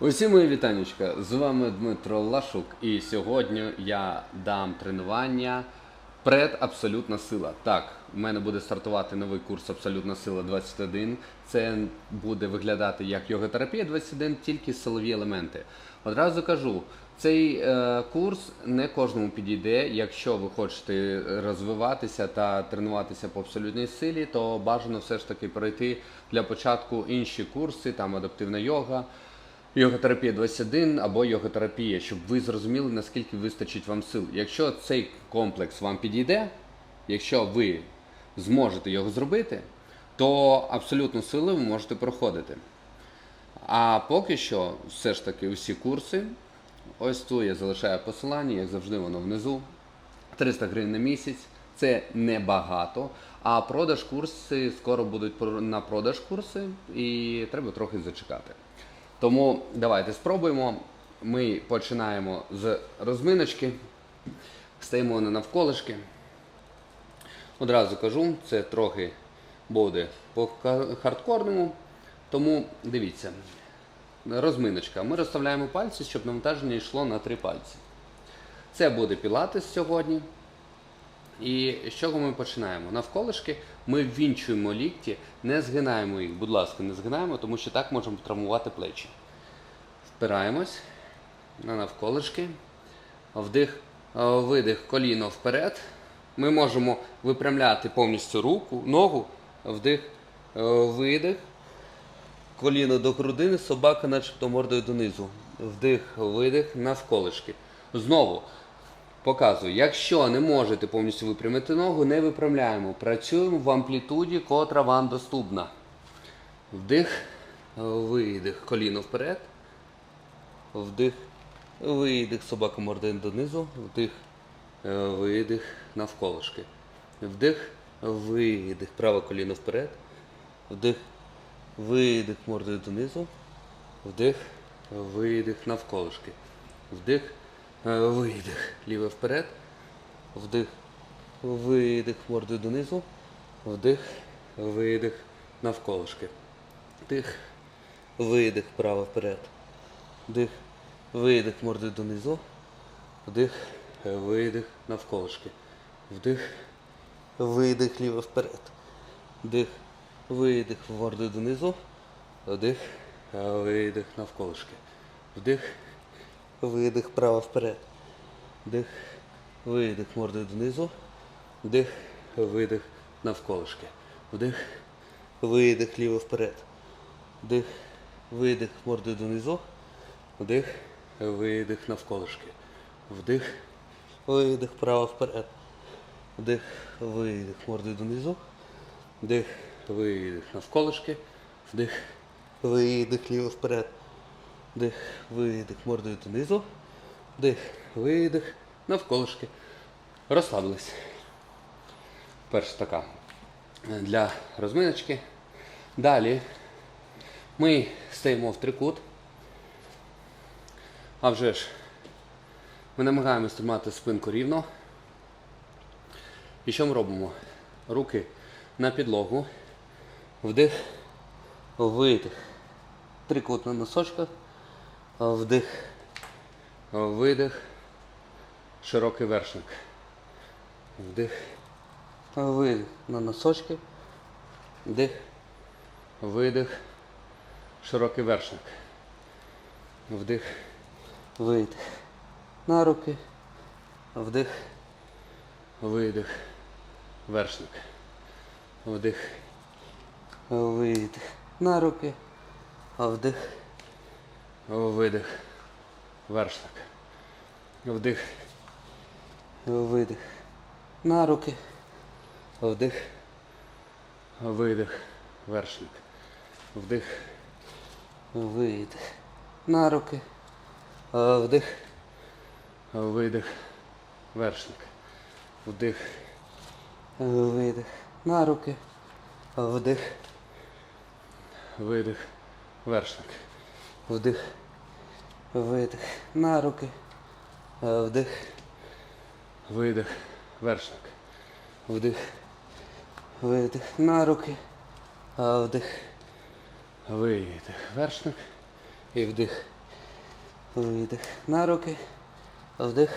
Усі мої вітанечка, з вами Дмитро Лашук, і сьогодні я дам тренування пред абсолютна сила. Так, у мене буде стартувати новий курс Абсолютна сила 21. Це буде виглядати як йога-терапія 21, тільки силові елементи. Одразу кажу, цей е, курс не кожному підійде. Якщо ви хочете розвиватися та тренуватися по абсолютній силі, то бажано все ж таки пройти для початку інші курси, там адаптивна йога. Йога-терапія 21 або йога-терапія, щоб ви зрозуміли, наскільки вистачить вам сил. Якщо цей комплекс вам підійде, якщо ви зможете його зробити, то абсолютну силу ви можете проходити. А поки що, все ж таки, усі курси. Ось тут я залишаю посилання, як завжди, воно внизу. 300 гривень на місяць. Це небагато. А продаж курси скоро будуть на продаж курси, і треба трохи зачекати. Тому давайте спробуємо. Ми починаємо з розминочки, стаємо на навколишки. Одразу кажу, це трохи буде по хардкорному. Тому дивіться, розминочка. Ми розставляємо пальці, щоб навантаження йшло на три пальці. Це буде пілатес сьогодні. І з чого ми починаємо? Навколишки ми ввінчуємо лікті, не згинаємо їх, будь ласка, не згинаємо, тому що так можемо травмувати плечі. Впираємось на навколишки. Вдих, видих, коліно вперед. Ми можемо випрямляти повністю руку, ногу, вдих, видих. Коліно до грудини, собака начебто мордою донизу. Вдих, видих, навколишки. Знову показую, якщо не можете повністю випрямити ногу, не випрямляємо. Працюємо в амплітуді, котра вам доступна. Вдих, видих, коліно вперед. Вдих, видих, собака мордою донизу. Вдих, видих, навколишки. Вдих, видих, праве коліно вперед. Вдих, видих мордою донизу. Вдих, видих навколишки. Вдих, видих. Ліве вперед. Вдих, видих мордою донизу. Вдих, видих навколишки. Вдих, видих право вперед. Вдих, видих мордою донизу. Вдих, видих навколишки. Вдих, видих ліво вперед. Вдих, видих мордою донизу. Вдих, видих навколишки. Вдих, видих право вперед. Вдих, видих мордою донизу. Вдих, видих навколишки. Вдих, видих ліво вперед. Вдих, видих мордою донизу. Вдих, видих навколишки. Вдих, видих право вперед. Вдих, видих мордою донизу. Вдих, видих навколишки. Вдих, видих ліво вперед. Вдих, видих мордою донизу. Вдих, видих навколишки. Розслабились. Перша така для розминочки. Далі ми стоїмо в трикут. А вже ж, ми намагаємося тримати спинку рівно. І що ми робимо? Руки на підлогу. Вдих, видих. Трикут на носочках. Вдих, видих. Широкий вершник. Вдих. Видих на носочки. Вдих. Видих. Широкий вершник. Вдих. Видих. На руки. Вдих. Видих. Вершник. Вдих. Видих. На руки. Вдих. Видих. Вершник. Вдих. Видих. На руки. Вдих. Видих. Вершник. Вдих. Видих. На руки. Вдих. Видих. Вершник. Вдих. Видих. На руки. Вдих. Видих. Вершник. Вдих. Видих. На руки. Вдих. Видих. Вершник. Вдих. Видих. На руки. Вдих. Видих. Вершник. І вдих. Видих на руки. Вдих.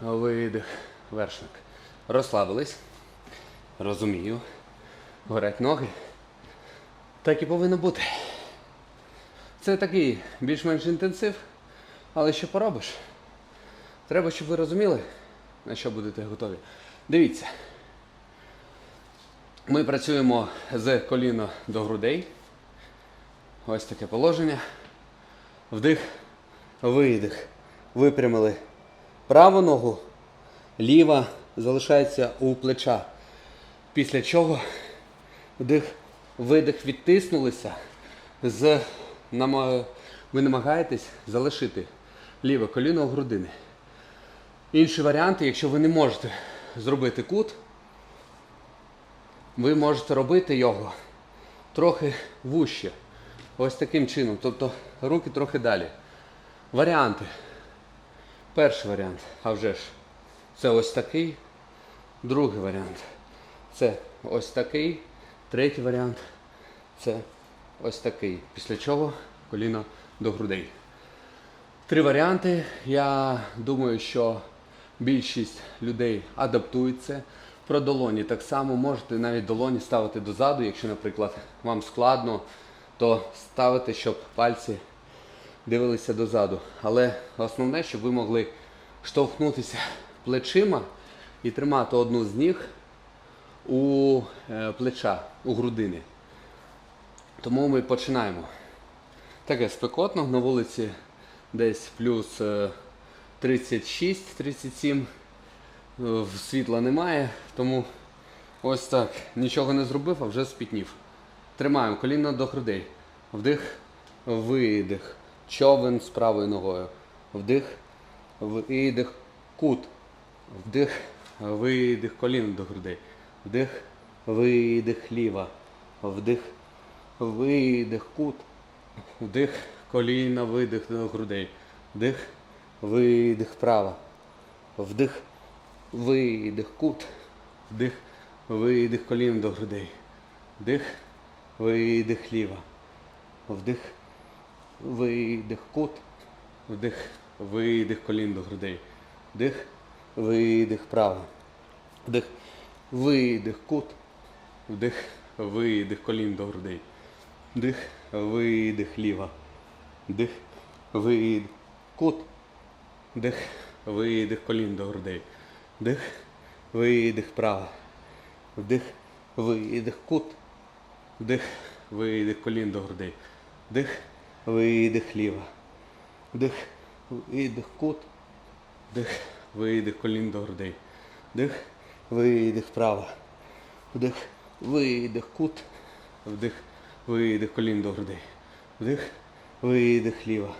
Видих. Вершник. Розслабились. Розумію. Горять ноги. Так і повинно бути. Це такий більш-менш інтенсив, але що поробиш? Треба, щоб ви розуміли, на що будете готові. Дивіться. Ми працюємо з коліна до грудей. Ось таке положення. Вдих, видих. Випрямили праву ногу, ліва залишається у плеча. Після чого вдих, видих відтиснулися. З, ви намагаєтесь залишити ліве коліно у грудини. Інші варіанти, якщо ви не можете зробити кут, ви можете робити його трохи вуще. Ось таким чином. Тобто руки трохи далі. Варіанти. Перший варіант, а вже ж, це ось такий. Другий варіант. Це ось такий. Третій варіант. Це ось такий. Після чого коліно до грудей. Три варіанти. Я думаю, що більшість людей адаптується. Про долоні так само можете навіть долоні ставити дозаду, якщо, наприклад, вам складно, то ставити, щоб пальці дивилися дозаду. Але основне, щоб ви могли штовхнутися плечима і тримати одну з ніг у е, плеча, у грудини. Тому ми починаємо. Таке спекотно, на вулиці десь плюс е, 36-37. Е, Світла немає, тому ось так. Нічого не зробив, а вже спітнів. Тримаємо коліно до грудей. Вдих, видих. Човен з правою ногою. Вдих, видих, кут. Вдих, видих, коліно до грудей. Вдих, видих, ліва. Вдих, видих, кут. Вдих, коліна, видих до грудей. Вдих, видих, права. Вдих, видих, кут. Вдих, видих, коліна до грудей. Вдих, видих, ліва. Вдих, видих, кут. Вдих, видих, колін до грудей. Вдих, видих, право. Вдих, видих, кут. Вдих, видих, колін до грудей. Вдих, видих, ліва. Вдих, видих, кут. Вдих, видих, колін до грудей. Вдих, видих, право. Вдих, видих, кут. Вдих, видих, колін до грудей. Вдих, видих, ліва. Вдих, видих, кут. Вдих, видих, колін до грудей. Вдих, видих, право. Вдих, видих, кут. Вдих, видих, колін до грудей. Вдих, видих, ліва.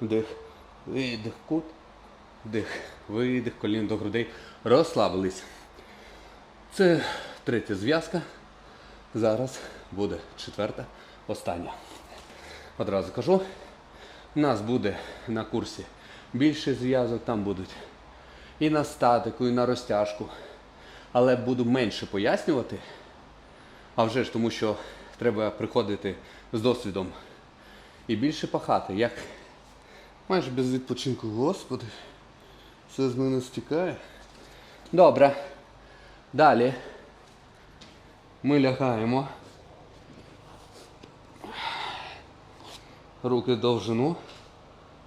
Вдих, видих, кут. Вдих, видих, колін до грудей. Розслабились. Це третя зв'язка. Зараз буде четверта, остання. Одразу кажу. У нас буде на курсі більше зв'язок, там будуть і на статику, і на розтяжку. Але буду менше пояснювати. А вже ж тому, що треба приходити з досвідом і більше пахати. Як майже без відпочинку, господи, все з мене стікає. Добре. Далі ми лягаємо. Руки довжину.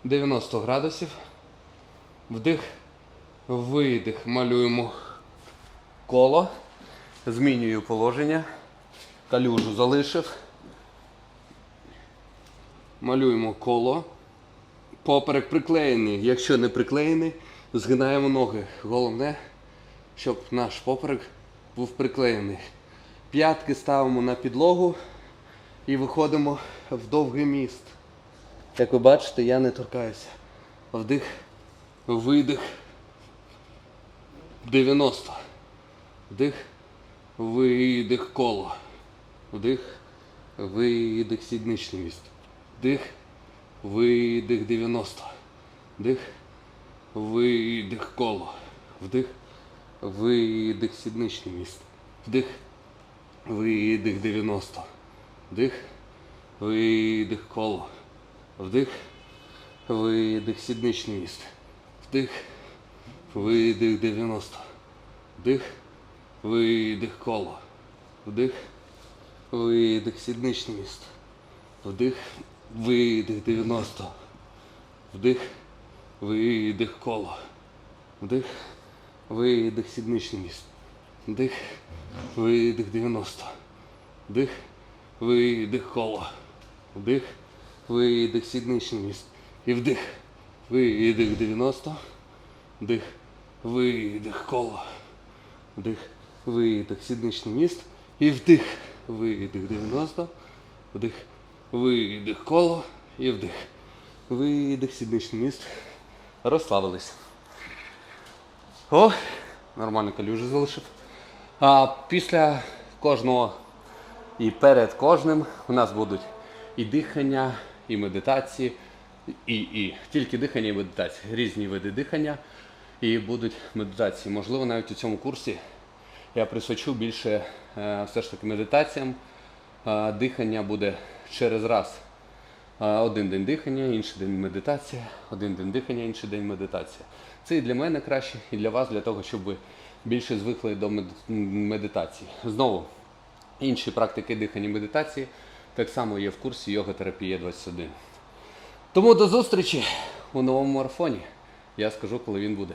90 градусів. Вдих, видих. Малюємо коло. Змінюю положення. Калюжу залишив. Малюємо коло. Поперек приклеєний. Якщо не приклеєний, згинаємо ноги. Головне, щоб наш поперек був приклеєний. П'ятки ставимо на підлогу і виходимо в довгий міст. Як ви бачите, я не торкаюся. Вдих, видих. 90. Вдих, видих коло. Вдих, видих сідничний міст. Вдих, видих 90. Вдих, видих коло. Вдих, видих сідничний міст. Вдих, видих 90. Вдих, видих коло. Вдих, видих, сідничний міст. Вдих, видих 90. Вдих, видих коло. Вдих, видих, сідничний міст. Вдих, видих 90. Вдих, видих коло. Вдих, видих, сідничний міст. Вдих, видих 90. Вдих, видих коло. Вдих, видих, сідничний міст. І вдих, видих 90. Вдих, видих коло. Вдих, видих, сідничний міст. І вдих, видих 90. Вдих, видих коло. І вдих. Видих, сідничний міст. Розслабились. О, нормально калюжі залишив. А після кожного і перед кожним у нас будуть і дихання, і медитації, і, і тільки дихання і медитації. Різні види дихання і будуть медитації. Можливо, навіть у цьому курсі я присвячу більше е, все ж таки медитаціям. Е, дихання буде через раз. Е, Один день дихання, інший день медитація, один день дихання, інший день медитація. Це і для мене краще, і для вас, для того, щоб ви більше звикли до медитації. Знову, інші практики дихання і медитації так само є в курсі йога терапія 21. Тому до зустрічі у новому марафоні. Я скажу, коли він буде.